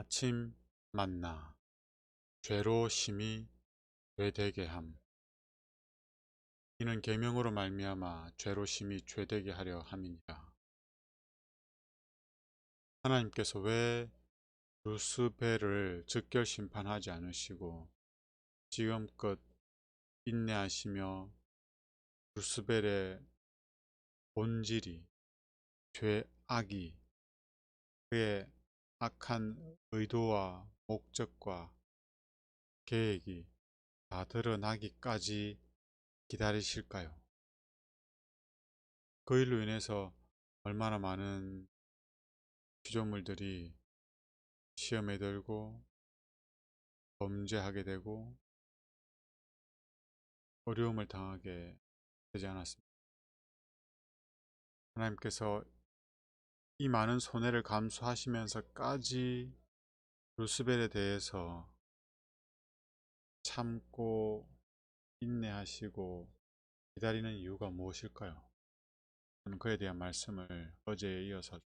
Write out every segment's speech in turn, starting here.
아침 만나. 죄로 심히 죄되게 함. 이는 계명으로 말미암아 죄로 심히 죄되게 하려 함이니라. 하나님께서 왜 루스벨을 즉결 심판하지 않으시고 지금껏 인내하시며 루스벨의 본질이 죄악이 그의 악한 의도와 목적과 계획이 다 드러나기까지 기다리실까요? 그 일로 인해서 얼마나 많은 피조물들이 시험에 들고 범죄하게 되고 어려움을 당하게 되지 않았습니다. 하나님께서 이 많은 손해를 감수하시면서까지 루스벨에 대해서 참고 인내하시고 기다리는 이유가 무엇일까요? 저는 그에 대한 말씀을 어제에 이어서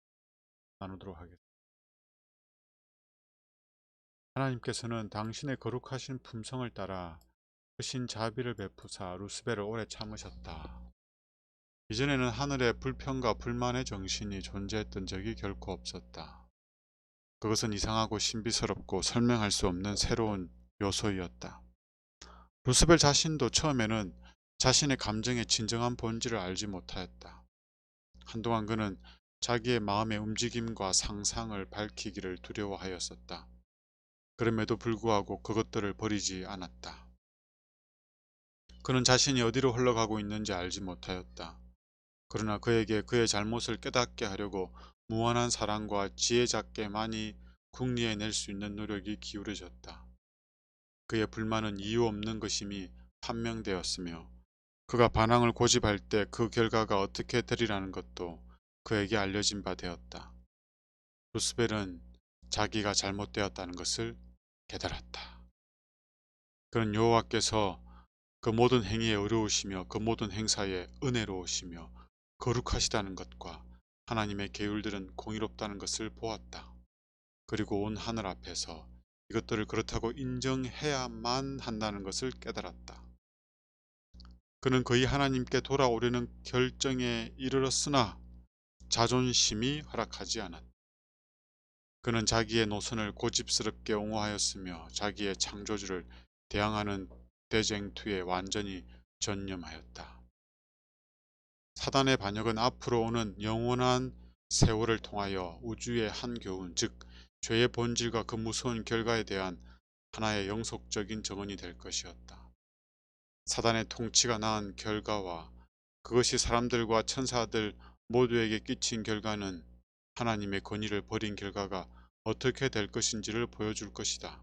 나누도록 하겠습니다. 하나님께서는 당신의 거룩하신 품성을 따라 크신 자비를 베푸사 루스벨을 오래 참으셨다. 이전에는 하늘에 불평과 불만의 정신이 존재했던 적이 결코 없었다. 그것은 이상하고 신비스럽고 설명할 수 없는 새로운 요소이었다. 루스벨 자신도 처음에는 자신의 감정의 진정한 본질을 알지 못하였다. 한동안 그는 자기의 마음의 움직임과 상상을 밝히기를 두려워하였었다. 그럼에도 불구하고 그것들을 버리지 않았다. 그는 자신이 어디로 흘러가고 있는지 알지 못하였다. 그러나 그에게 그의 잘못을 깨닫게 하려고 무한한 사랑과 지혜 잡게 많이 궁리해 낼 수 있는 노력이 기울어졌다. 그의 불만은 이유 없는 것임이 판명되었으며 그가 반항을 고집할 때 그 결과가 어떻게 되리라는 것도 그에게 알려진 바 되었다. 루스벨은 자기가 잘못되었다는 것을 깨달았다. 그는 여호와께서 그 모든 행위에 어려우시며 그 모든 행사에 은혜로우시며 거룩하시다는 것과 하나님의 계율들은 공의롭다는 것을 보았다. 그리고 온 하늘 앞에서 이것들을 그렇다고 인정해야만 한다는 것을 깨달았다. 그는 거의 하나님께 돌아오려는 결정에 이르렀으나 자존심이 허락하지 않았다. 그는 자기의 노선을 고집스럽게 옹호하였으며 자기의 창조주를 대항하는 대쟁투에 완전히 전념하였다. 사단의 반역은 앞으로 오는 영원한 세월을 통하여 우주의 한 교훈, 즉 죄의 본질과 그 무서운 결과에 대한 하나의 영속적인 정언이 될 것이었다. 사단의 통치가 낳은 결과와 그것이 사람들과 천사들 모두에게 끼친 결과는 하나님의 권위를 버린 결과가 어떻게 될 것인지를 보여줄 것이다.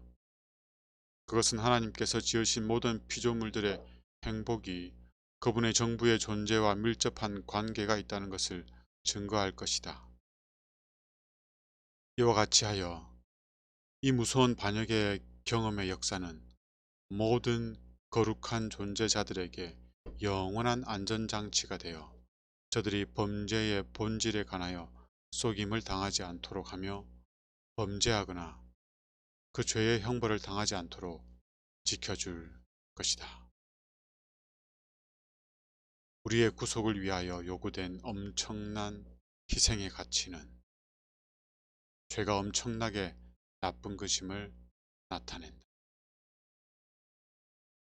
그것은 하나님께서 지으신 모든 피조물들의 행복이 그분의 정부의 존재와 밀접한 관계가 있다는 것을 증거할 것이다. 이와 같이 하여 이 무서운 반역의 경험의 역사는 모든 거룩한 존재자들에게 영원한 안전장치가 되어 저들이 범죄의 본질에 관하여 속임을 당하지 않도록 하며 범죄하거나 그 죄의 형벌을 당하지 않도록 지켜줄 것이다. 우리의 구속을 위하여 요구된 엄청난 희생의 가치는 죄가 엄청나게 나쁜 것임을 나타낸다.